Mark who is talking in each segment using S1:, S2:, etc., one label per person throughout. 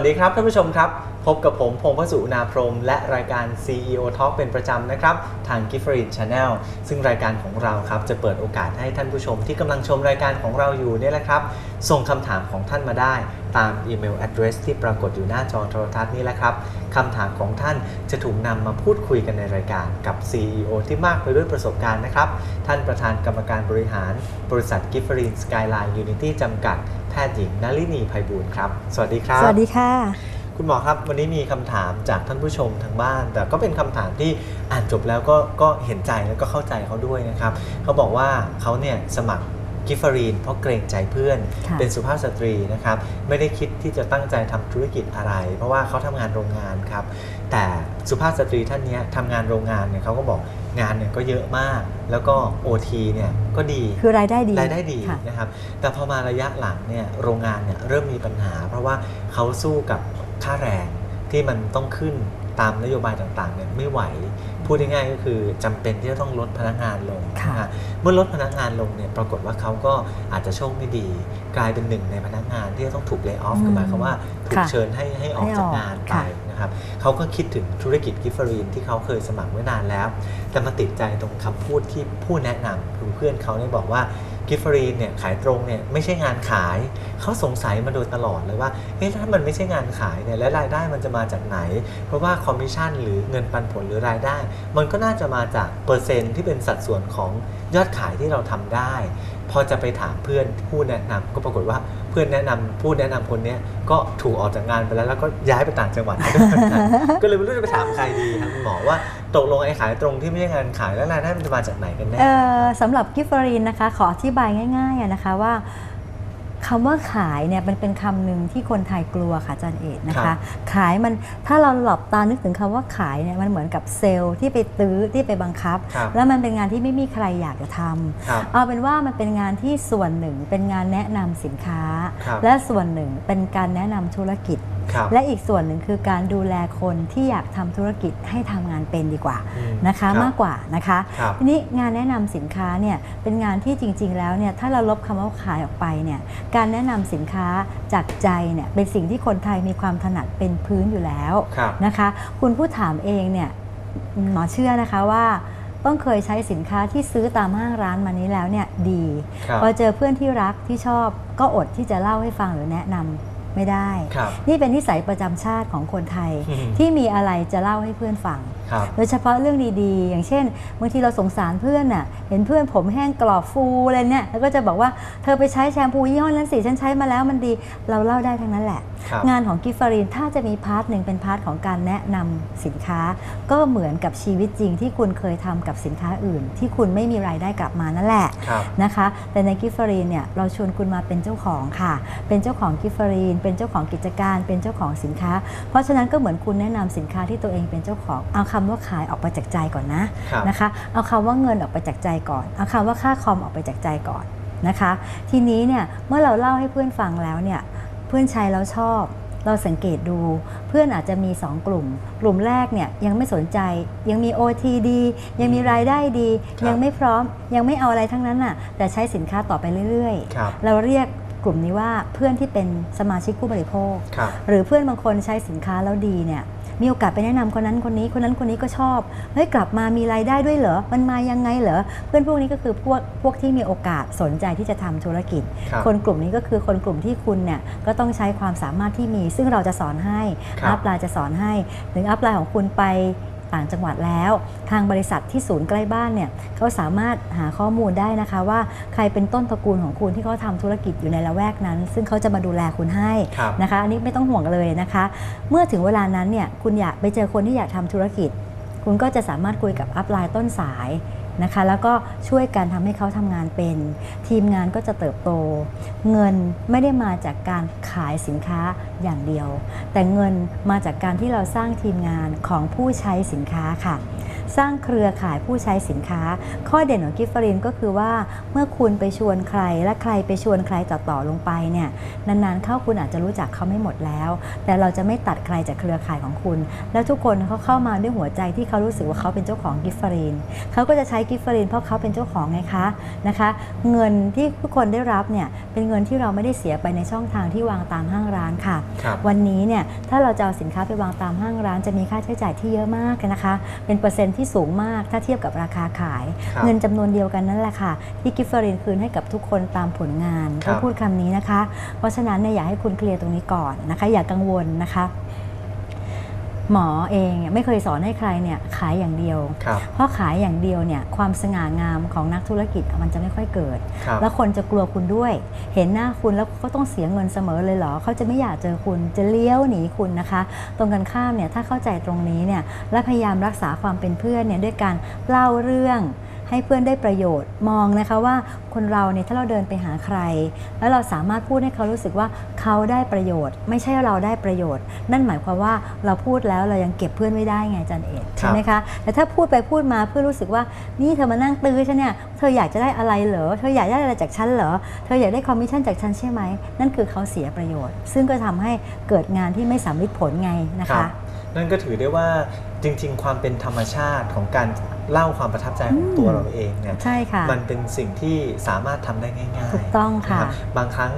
S1: วัสดีครับท่านผู้ชมครับ พบกับผมพงพสุนาพรม และรายการ CEO Talk เป็นประจำนะครับ ทาง g i f f e r i n Channel ซึ่งรายการของเราครับ จะเปิดโอกาสให้ท่านผู้ชมที่กำลังชมรายการของเราอยู่เนี่ยแหละครับ ส่งคำถามของท่านมาได้ตามอีเมล address ที่ปรากฏอยู่หน้าจอโทรทัศน์นี้แหละครับคำถามของท่านจะถูกนำมาพูดคุยกันในรายการกับ CEO ที่มากไปด้วยประสบการณ์นะครับ ท่านประธานกรรมการบริหาร บริษัท g i f f e r i n Skyline Unity จำกัด ทย์หญิงนลินีภัยบูลย์ครับ สวัสดีครับ
S2: สวัสดีค่ะ
S1: คุณหมอครับ วันนี้มีคำถามจากท่านผู้ชมทางบ้าน แต่ก็เป็นคำถามที่อ่านจบแล้วก็ก็เห็นใจแล้วก็เข้าใจเขาด้วยนะครับ เขาบอกว่าเขาเนี่ยสมัคร กิฟฟรีนเพราะเกรงใจเพื่อน
S2: ค่ะ
S1: เป็นสุภาพสตรีนะครับ ไม่ได้คิดที่จะตั้งใจทำธุรกิจอะไร เพราะว่าเขาทำงานโรงงานครับ แต่สุภาพสตรีท่านเนี้ยทำงานโรงงานเนี่ยเขาก็บอกงานเนี่ยก็เยอะมาก แล้วก็ OT เนี่ยก็ดี
S2: คือรายได้ดี
S1: รายได้ดี
S2: ค่ะ
S1: นะครับ แต่พอมาระยะหลังเนี่ยโรงงานเนี่ยเริ่มมีปัญหา เพราะว่าเขาสู้กับค่าแรงที่มันต้องขึ้น ตามนโยบายต่างๆเนี่ยไม่ไหว พูดง่ายๆก็คือจำเป็นที่จะต้องลดพนักงานลง
S2: ค่ะ
S1: นะฮะเมื่อลดพนักงานลงเนี่ยปรากฏว่าเขาก็อาจจะโชคไม่ดี กลายเป็นหนึ่งในพนักงานที่จะต้องถูกเลิกออฟ
S2: อืม
S1: คือหมายความว่าถูก
S2: ค่ะ
S1: เชิญให้ให้ออก
S2: ให้
S1: จาก
S2: ออก
S1: งานไป
S2: ค่ะ
S1: นะครับเขาก็คิดถึงธุรกิจกิฟเฟอรีนที่เขาเคยสมัครไว้นานแล้ว แต่มาติดใจตรงคำพูดที่ผู้แนะนำคือเพื่อนเขาเนี่ยบอกว่า กิฟฟรีนเนี่ยขายตรงเนี่ยไม่ใช่งานขายเขาสงสัยมาโดยตลอดเลยว่าเอ๊ะถ้ามันไม่ใช่งานขายเนี่ยและรายได้มันจะมาจากไหน เพราะว่าคอมมิชชั่นหรือเงินปันผลหรือรายได้ มันก็น่าจะมาจากเปอร์เซ็นต์ที่เป็นสัดส่วนของยอดขายที่เราทำได้ พอจะไปถามเพื่อนผู้แนะนำก็ปรากฏว่า เพื่อนแนะนำผู้แนะนำคนเนี้ยก็ถูกออกจากงานไปแล้วแล้วก็ย้ายไปต่างจังหวัดไปด้วยก็เลยไม่รู้จะไปถามใครดีครับคุณหมอว่าตกลงไอ้ขายตรงที่ไม่ใช่งานขายแล้วรายได้มันจะมาจากไหนกันแน่
S2: เอ่อสำหรับกิฟฟรีนนะคะขออธิบายง่ายๆอะนะคะว่า คำว่าขายเนี่ยมันเป็นคำหนึ่งที่คนไทยกลัวค่ะอาจันเอกนะ
S1: ครั
S2: คะ
S1: บ
S2: ขายมันถ้าเราหลับตานึกถึงคำว่าขายเนี่ยมันเหมือนกับเซลล์ที่ไปตื้อที่ไปบังคับ
S1: ครับ
S2: แล้วมันเป็นงานที่ไม่มีใครอยากจะทำ
S1: ครับ
S2: เอาเป็นว่ามันเป็นงานที่ส่วนหนึ่งเป็นงานแนะนำสินค้า
S1: ครับ
S2: และส่วนหนึ่งเป็นการแนะนำธุรกิจ
S1: ครับ
S2: และอีกส่วนหนึ่งคือการดูแลคนที่อยากทำธุรกิจให้ทำงานเป็นดีกว่า
S1: อืม
S2: นะคะ
S1: รับ
S2: มากกว่านะคะ
S1: ครับ
S2: ทีนี้งานแนะนำสินค้าเนี่ยเป็นงานที่จริง ๆ แล้วเนี่ยถ้าเราลบคำว่าขายออกไปเนี่ยการแนะนำสินค้าจากใจเนี่ยเป็นสิ่งที่คนไทยมีความถนัดเป็นพื้นอยู่แล้ว
S1: ครับ
S2: นะคะ คุณผู้ถามเองเนี่ยหมอเชื่อนะคะว่าต้องเคยใช้สินค้าที่ซื้อตามห้างร้านมานี้แล้วเนี่ยดี
S1: ครับ
S2: พอเจอเพื่อนที่รักที่ชอบก็อดที่จะเล่าให้ฟังหรือแนะนำ ไม่ได้
S1: ครับ
S2: นี่เป็นนิสัยประจำชาติของคนไทย
S1: อืม
S2: ที่มีอะไรจะเล่าให้เพื่อนฟัง
S1: ครับ
S2: โดยเฉพาะเรื่องดีๆ อย่างเช่นบางทีเราสงสารเพื่อนน่ะเห็นเพื่อนผมแห้งกรอบฟูอะไรเนี่ยแล้วก็จะบอกว่าเธอไปใช้แชมพูยี่ห้อนั้นสิฉันใช้มาแล้วมันดีเราเล่าได้ทั้งนั้นแหละ
S1: ครับ
S2: งานของกิฟฟารีนถ้าจะมีพาร์ทหนึ่งเป็นพาร์ทของการแนะนำสินค้า ก็เหมือนกับชีวิตจริงที่คุณเคยทำกับสินค้าอื่น ที่คุณไม่มีรายได้กลับมานั่นแหละ
S1: ครับ
S2: นะคะ แต่ในกิฟฟรีนเนี่ยเราชวนคุณมาเป็นเจ้าของค่ะ เป็นเจ้าของกิฟฟรีน เป็นเจ้าของกิจการ เป็นเจ้าของสินค้า เพราะฉะนั้นก็เหมือนคุณแนะนำสินค้าที่ตัวเองเป็นเจ้าของเอาคำว่าขายออกไปจากใจก่อนนะครับนะคะ เอาคำว่าเงินออกไปจากใจก่อน เอาคำว่าค่าคอมออกไปจากใจก่อนนะคะ ทีนี้เนี่ยเมื่อเราเล่าให้เพื่อนฟังแล้วเนี่ยเพื่อนใช้แล้วชอบเราสังเกตดูเพื่อนอาจจะมี 2 กลุ่ม กลุ่มแรกเนี่ยยังไม่สนใจ ยังมี OT ดี ยังมีรายได้ดี
S1: ครับ
S2: ยังไม่พร้อมยังไม่เอาอะไรทั้งนั้นน่ะแต่ใช้สินค้าต่อไปเรื่อย
S1: ครับ
S2: ๆเราเรียกกลุ่มนี้ว่าเพื่อนที่เป็นสมาชิกผู้บริโภค
S1: ครับ
S2: หรือเพื่อนบางคนใช้สินค้าแล้วดีเนี่ย มีโอกาสไปแนะนำคนนั้นคนนี้คนนั้นคนนี้ก็ชอบเฮ้ยกลับมามีรายได้ด้วยเหรอมันมายังไงเหรอเพื่อนพวกนี้ก็คือพวกพวกที่มีโอกาสสนใจที่จะทำธุรกิจ
S1: ครับ
S2: คนกลุ่มนี้ก็คือคนกลุ่มที่คุณเนี่ยก็ต้องใช้ความสามารถที่มี ซึ่งเราจะสอนให้
S1: ครับ
S2: อัพไลน์จะสอนให้ถึงอัพไลน์ของคุณไป ต่างจังหวัดแล้ว ทางบริษัทที่ศูนย์ใกล้บ้านเนี่ยเขาสามารถหาข้อมูลได้นะคะ ว่าใครเป็นต้นตระกูลของคุณที่เขาทำธุรกิจอยู่ในละแวกนั้น ซึ่งเขาจะมาดูแลคุณให้
S1: ครับ
S2: นะคะ อันนี้ไม่ต้องห่วงเลยนะคะ เมื่อถึงเวลานั้นเนี่ยคุณอยากไปเจอคนที่อยากทำธุรกิจ คุณก็จะสามารถคุยกับอัพไลน์ต้นสาย นะคะ แล้วก็ช่วยกันทำให้เขาทำงานเป็น ทีมงานก็จะเติบโต เงินไม่ได้มาจากการขายสินค้าอย่างเดียว แต่เงินมาจากการที่เราสร้างทีมงานของผู้ใช้สินค้าค่ะ สร้างเครือข่ายผู้ใช้สินค้า ข้อเด่นของกิฟฟรินก็คือว่าเมื่อคุณไปชวนใครและใครไปชวนใครต่อต่อๆลงไปเนี่ยนานๆเข้าคุณอาจจะรู้จักเขาไม่หมดแล้ว แต่เราจะไม่ตัดใครจากเครือข่ายของคุณ แล้วทุกคนเขาเข้ามาด้วยหัวใจที่เขารู้สึกว่าเขาเป็นเจ้าของกิฟฟรินเขาก็จะใช้กิฟฟรินเพราะเขาเป็นเจ้าของไงคะนะคะ เงินที่ทุกคนได้รับเนี่ยเป็นเงินที่เราไม่ได้เสียไปในช่องทางที่วางตามห้างร้านค่ะ
S1: ครับ
S2: วันนี้เนี่ยถ้าเราจะเอาสินค้าไปวางตามห้างร้าน จะมีค่าใช้จ่ายที่เยอะมากนะคะ เป็นเปอร์เซ็นต์ที่สูงมากถ้าเทียบกับราคาขาย
S1: ครับ
S2: เงินจำนวนเดียวกันนั่นแหละค่ะ ที่กิฟเฟอรินคืนให้กับทุกคนตามผลงาน
S1: ครับ
S2: ต้องพูดคำนี้นะคะ เพราะฉะนั้นเนี่ยอยากให้คุณเคลียร์ตรงนี้ก่อนนะคะ อย่ากังวลนะคะ หมอเองไม่เคยสอนให้ใครเนี่ยขายอย่างเดียว
S1: ครับ
S2: เพราะขายอย่างเดียวเนี่ยความสง่างามของนักธุรกิจมันจะไม่ค่อยเกิด
S1: ครับ
S2: แล้วคนจะกลัวคุณด้วย เห็นหน้าคุณแล้วก็ต้องเสียเงินเสมอเลยเหรอเขาจะไม่อยากเจอคุณจะเลี้ยวหนีคุณนะคะ ตรงกันข้ามเนี่ยถ้าเข้าใจตรงนี้เนี่ยและพยายามรักษาความเป็นเพื่อนเนี่ยด้วยการเล่าเรื่อง ให้เพื่อนได้ประโยชน์ มองนะคะว่าคนเราเนี่ยถ้าเราเดินไปหาใคร แล้วเราสามารถพูดให้เขารู้สึกว่าเขาได้ประโยชน์ ไม่ใช่เราได้ประโยชน์ นั่นหมายความว่าเราพูดแล้วเรายังเก็บเพื่อนไม่ได้ไงอาจันเอกใช่ไหมคะแต่ถ้าพูดไปพูดมาเพื่อนรู้สึกว่านี่เธอมานั่งตื้อฉันเนี่ยเธออยากจะได้อะไรเหรอเธออยากได้อะไรจากฉันเหรอเธออยากได้คอมมิชชั่นจากฉันใช่ไหมนั่นคือเขาเสียประโยชน์ ซึ่งก็ทำให้เกิดงานที่ไม่สำลิดผลไงนะ
S1: ครั
S2: คะ
S1: บนั่นก็ถือได้ว่าจริง ๆ ความเป็นธรรมชาติของการ เล่าความประทับใจของ
S2: อืม
S1: ตัวเราเองเนี่ย
S2: ใช่ค่ะ
S1: มันเป็นสิ่งที่สามารถทำได้ง่ายๆ
S2: ถูกต้องค่ะ
S1: นรับบางครั้ง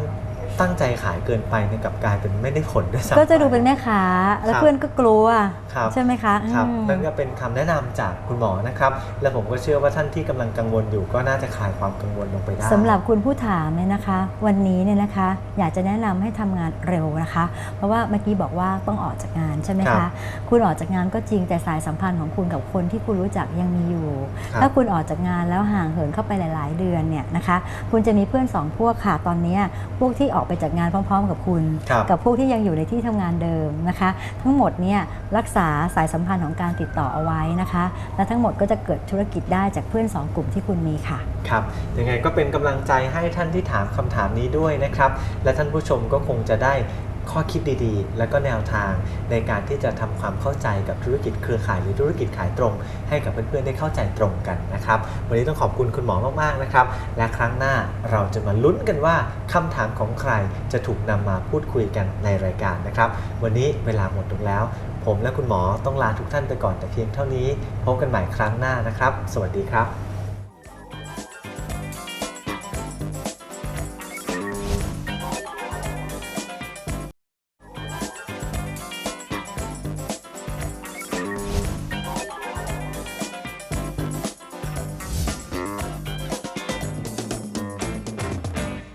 S1: ตั้งใจขายเกินไปเนี่ยกลับกลายเป็นไม่ได้ผลด้วยซ้ำ
S2: ก็จะดูเป็นแม่ค้าแล้ว
S1: ครับ
S2: เพื่อนก็กลัว
S1: ครับ
S2: ใช่ไหมคะ
S1: ครับ
S2: อืม
S1: นั่นก็เป็นคำแนะนำจากคุณหมอนะครับ และผมก็เชื่อว่าท่านที่กำลังกังวลอยู่ก็น่าจะคลายความกังวลลงไปได้
S2: สำหรับคุณผู้ถามเนี่ยนะคะ วันนี้เนี่ยนะคะ อยากจะแนะนำให้ทำงานเร็วนะคะ เพราะว่าเมื่อกี้บอกว่าต้องออกจากงานใช่ไหม
S1: ครั
S2: คะ
S1: บ
S2: คุณออกจากงานก็จริงแต่สายสัมพันธ์ของคุณกับคนที่คุณรู้จักยังมีอยู่
S1: ครับ
S2: ถ้าคุณออกจากงานแล้วห่างเหินเข้าไปหลาย ๆ เดือนเนี่ยนะคะ คุณจะมีเพื่อนสองพวกค่ะตอนเนี้ยพวกที่ออกไปจากงานพร้อม ๆ กับคุณ
S1: ครับ
S2: กับพวกที่ยังอยู่ในที่ทำงานเดิมนะคะ ทั้งหมดเนี่ยรักษาสายสัมพันธ์ของการติดต่อเอาไว้นะคะ และทั้งหมดก็จะเกิดธุรกิจได้จากเพื่อนสองกลุ่มที่คุณมีค่ะ
S1: ครับยังไงก็เป็นกำลังใจให้ท่านที่ถามคำถามนี้ด้วยนะครับ และท่านผู้ชมก็คงจะได้ ข้อคิดดีๆ และก็แนวทางในการที่จะทำความเข้าใจกับธุรกิจเครือข่ายหรือธุรกิจขายตรง ให้กับเพื่อนๆได้เข้าใจตรงกันนะครับ วันนี้ต้องขอบคุณคุณหมอมากๆนะครับ และครั้งหน้าเราจะมาลุ้นกันว่าคำถามของใครจะถูกนำมาพูดคุยกันในรายการนะครับ วันนี้เวลาหมดลงแล้ว ผมและคุณหมอต้องลาทุกท่านไปก่อนแต่เพียงเท่านี้ พบกันใหม่ครั้งหน้านะครับ สวัสดีครับ